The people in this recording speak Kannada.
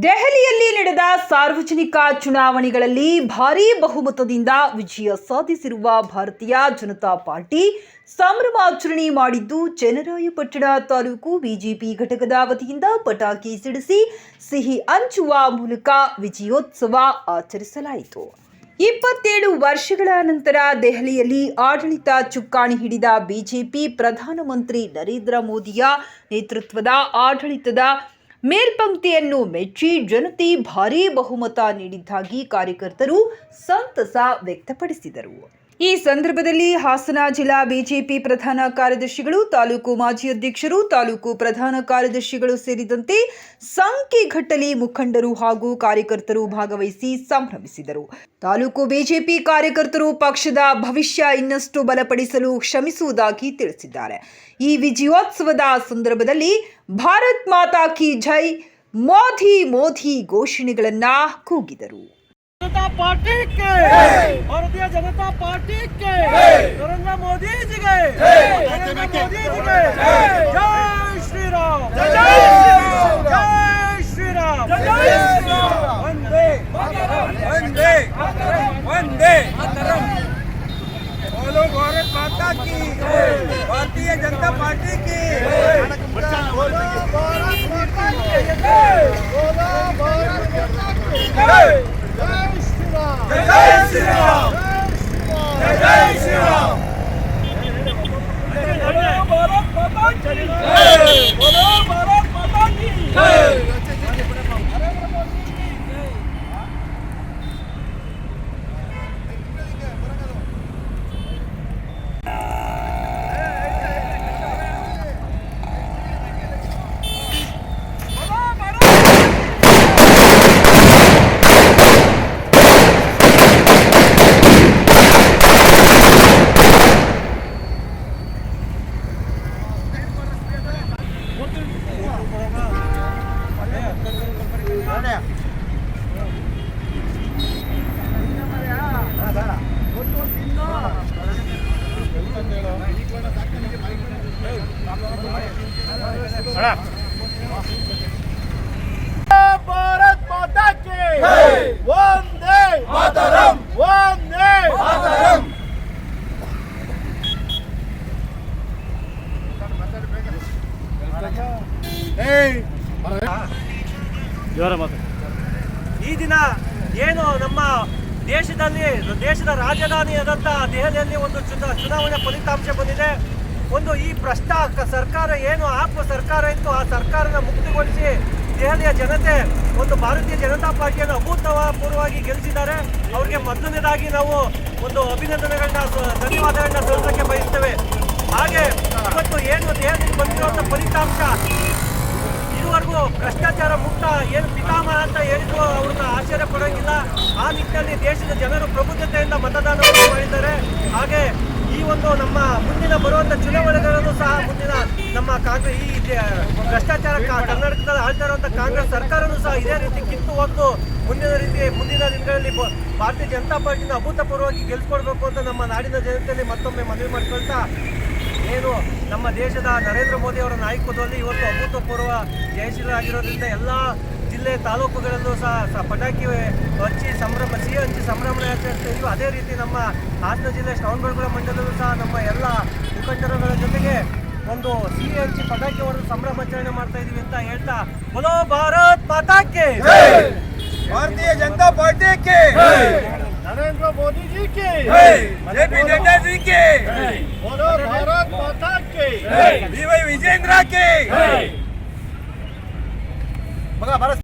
ದೆಹಲಿಯಲ್ಲಿ ನಡೆದ ಸಾರ್ವಜನಿಕ ಚುನಾವಣೆಗಳಲ್ಲಿ ಭಾರೀ ಬಹುಮತದಿಂದ ವಿಜಯ ಸಾಧಿಸಿರುವ ಭಾರತೀಯ ಜನತಾ ಪಾರ್ಟಿ ಸಂಭ್ರಮಾಚರಣೆ ಮಾಡಿದ್ದು ಚನ್ನರಾಯಪಟ್ಟಣ ತಾಲೂಕು ಬಿಜೆಪಿ ಘಟಕದ ವತಿಯಿಂದ ಪಟಾಕಿ ಸಿಡಿಸಿ ಸಿಹಿ ಹಂಚುವ ಮೂಲಕ ವಿಜಯೋತ್ಸವ ಆಚರಿಸಲಾಯಿತು. ಇಪ್ಪತ್ತೇಳು ವರ್ಷಗಳ ನಂತರ ದೆಹಲಿಯಲ್ಲಿ ಆಡಳಿತ ಚುಕ್ಕಾಣಿ ಹಿಡಿದ ಬಿಜೆಪಿ ಪ್ರಧಾನಮಂತ್ರಿ ನರೇಂದ್ರ ಮೋದಿಯ ನೇತೃತ್ವದ ಆಡಳಿತದ ಮೇಲ್ಪಂಕ್ತಿಯನ್ನು ಮೆಚ್ಚಿ ಜನತೆ ಭಾರೀ ಬಹುಮತ ನೀಡಿದ್ದಾಗಿ ಕಾರ್ಯಕರ್ತರು ಸಂತಸ ವ್ಯಕ್ತಪಡಿಸಿದರು. ಈ ಸಂದರ್ಭದಲ್ಲಿ ಹಾಸನ ಜಿಲ್ಲಾ ಬಿಜೆಪಿ ಪ್ರಧಾನ ಕಾರ್ಯದರ್ಶಿಗಳು, ತಾಲೂಕು ಮಾಜಿ ಅಧ್ಯಕ್ಷರು, ತಾಲೂಕು ಪ್ರಧಾನ ಕಾರ್ಯದರ್ಶಿಗಳು ಸೇರಿದಂತೆ ಸಂಖ್ಯೆಗಟ್ಟಲೆ ಮುಖಂಡರು ಹಾಗೂ ಕಾರ್ಯಕರ್ತರು ಭಾಗವಹಿಸಿ ಸಂಭ್ರಮಿಸಿದರು. ತಾಲೂಕು ಬಿಜೆಪಿ ಕಾರ್ಯಕರ್ತರು ಪಕ್ಷದ ಭವಿಷ್ಯ ಇನ್ನಷ್ಟು ಬಲಪಡಿಸಲು ಶ್ರಮಿಸುವುದಾಗಿ ತಿಳಿಸಿದ್ದಾರೆ. ಈ ವಿಜಯೋತ್ಸವದ ಸಂದರ್ಭದಲ್ಲಿ ಭಾರತ್ ಮಾತಾ ಕಿ ಜೈ, ಮೋದಿ ಮೋದಿ ಘೋಷಣೆಗಳನ್ನು ಕೂಗಿದರು. जनता पार्टी के। भारतीय जनता पार्टी के। नरेंद्र मोदी जी के। नरेंद्र मोदी जी के। जय श्री राम। जय श्री राम। जय श्री राम। वंदे। वंदे। वंदे। बोलो भारत माता की। भारतीय जनता पार्टी की। बोलो भारत माता की। बोलो भारत माता की श्रीराम ಭಾರತ್ ವಂದೇ ಮಾತರಂ. ವಂದೇ ಈ ದಿನ ಏನು ನಮ್ಮ ದೇಶದಲ್ಲಿ ದೇಶದ ರಾಜಧಾನಿ ಆದಂತಹ ದೆಹಲಿಯಲ್ಲಿ ಒಂದು ಚುನಾವಣೆ ಫಲಿತಾಂಶ ಬಂದಿದೆ. ಒಂದು ಈ ಭ್ರಷ್ಟ ಸರ್ಕಾರ ಏನು ಆಪ್ ಸರ್ಕಾರ ಇತ್ತು, ಆ ಸರ್ಕಾರನ ಮುಕ್ತಿಗೊಳಿಸಿ ದೆಹಲಿಯ ಜನತೆ, ಒಂದು ಭಾರತೀಯ ಜನತಾ ಪಾರ್ಟಿಯನ್ನು ಅಭೂತಪೂರ್ವವಾಗಿ ಗೆಲ್ಲಿಸಿದ್ದಾರೆ. ಅವ್ರಿಗೆ ಮೊದಲನೇದಾಗಿ ನಾವು ಒಂದು ಅಭಿನಂದನೆಗಳನ್ನ ಧನ್ಯವಾದಗಳನ್ನ ಸಲ್ಲಿಸೋಕ್ಕೆ ಬಯಸ್ತೇವೆ. ಹಾಗೆ ಇವತ್ತು ಏನು ದೇಹದಲ್ಲಿ ಬಂದಿರುವಂಥ ಫಲಿತಾಂಶ? ಇದುವರೆಗೂ ಭ್ರಷ್ಟಾಚಾರ ಮುಕ್ತ ಏನು ಪಿತಾಮಹ ಅಂತ ಹೇಳಿದ್ರು, ಅವ್ರನ್ನ ಆಶ್ಚರ್ಯ ಪಡೋಂಗಿಲ್ಲ ಆ ನಿಟ್ಟಿನಲ್ಲಿ ದೇಶದ ಜನರು ಪ್ರಬುದ್ಧತೆಯಿಂದ ಮತದಾನವನ್ನು ಮಾಡಿದ್ದಾರೆ. ಹಾಗೆ ಒಂದು ನಮ್ಮ ಮುಂದಿನ ಬರುವಂತ ಚುನಾವಣೆಗಳನ್ನು ಸಹ ಮುಂದಿನ ನಮ್ಮ ಕಾಂಗ್ರೆಸ್ ಈ ಭ್ರಷ್ಟಾಚಾರ ಕರ್ನಾಟಕದಲ್ಲಿ ಆಳ್ತಾ ಇರುವಂಥ ಕಾಂಗ್ರೆಸ್ ಸರ್ಕಾರನೂ ಸಹ ಇದೇ ರೀತಿ ಕಿತ್ತು ಒಂದು ಮುಂದಿನ ರೀತಿ ಮುಂದಿನ ದಿನಗಳಲ್ಲಿ ಭಾರತೀಯ ಜನತಾ ಪಾರ್ಟಿನ ಅಭೂತಪೂರ್ವವಾಗಿ ಗೆಲ್ಸ್ಕೊಡ್ಬೇಕು ಅಂತ ನಮ್ಮ ನಾಡಿನ ಜನತೆಯಲ್ಲಿ ಮತ್ತೊಮ್ಮೆ ಮನವಿ ಮಾಡ್ಕೊಳ್ತಾ ಏನು ನಮ್ಮ ದೇಶದ ನರೇಂದ್ರ ಮೋದಿ ಅವರ ನಾಯಕತ್ವದಲ್ಲಿ ಇವತ್ತು ಅಭೂತಪೂರ್ವ ಜಯಶೀಲರಾಗಿರೋದ್ರಿಂದ ಎಲ್ಲ ಜಿಲ್ಲೆ ತಾಲೂಕುಗಳಲ್ಲೂ ಸಹ ಪಟಾಕಿ ಹಚ್ಚಿ ಸಂಭ್ರಮ ಸಿಹಿ ಹಂಚಿ ಸಂಭ್ರಮಣೆ ಆಚರಿಸ್ತೀವಿ ಅದೇ ರೀತಿ ನಮ್ಮ ಹಾಸನ ಜಿಲ್ಲೆ ಶ್ರವಣಬೆಳಗೊಳ ಮಂಡಲದಲ್ಲೂ ಸಹ ನಮ್ಮ ಎಲ್ಲ ಮುಖಂಡರುಗಳ ಜೊತೆಗೆ ಒಂದು ಸಿಹಿ ಹಂಚಿ ಪಟಾಕಿ ಹೊಡೆದು ಸಂಭ್ರಮಾಚರಣೆ ಮಾಡ್ತಾ ಇದೀವಿ ಅಂತ ಹೇಳ್ತಾ ಬಲೋ ಭಾರತ್ ಪಟಾಕಿ ಭಾರತೀಯ ಜನತಾ ಪಾರ್ಟಿ ನರೇಂದ್ರ ಮೋದಿ ಜಿ! ಕೆ! ನಡ್ಡಾ ಜಿ ಕೆ! ಬೋಲೋ ಭಾರತ್ ಮಾತಾ ಕೆ ವೈ ವಿಜೇಂದ್ರ ಕೆ! ಮಗ ಭಾರತ್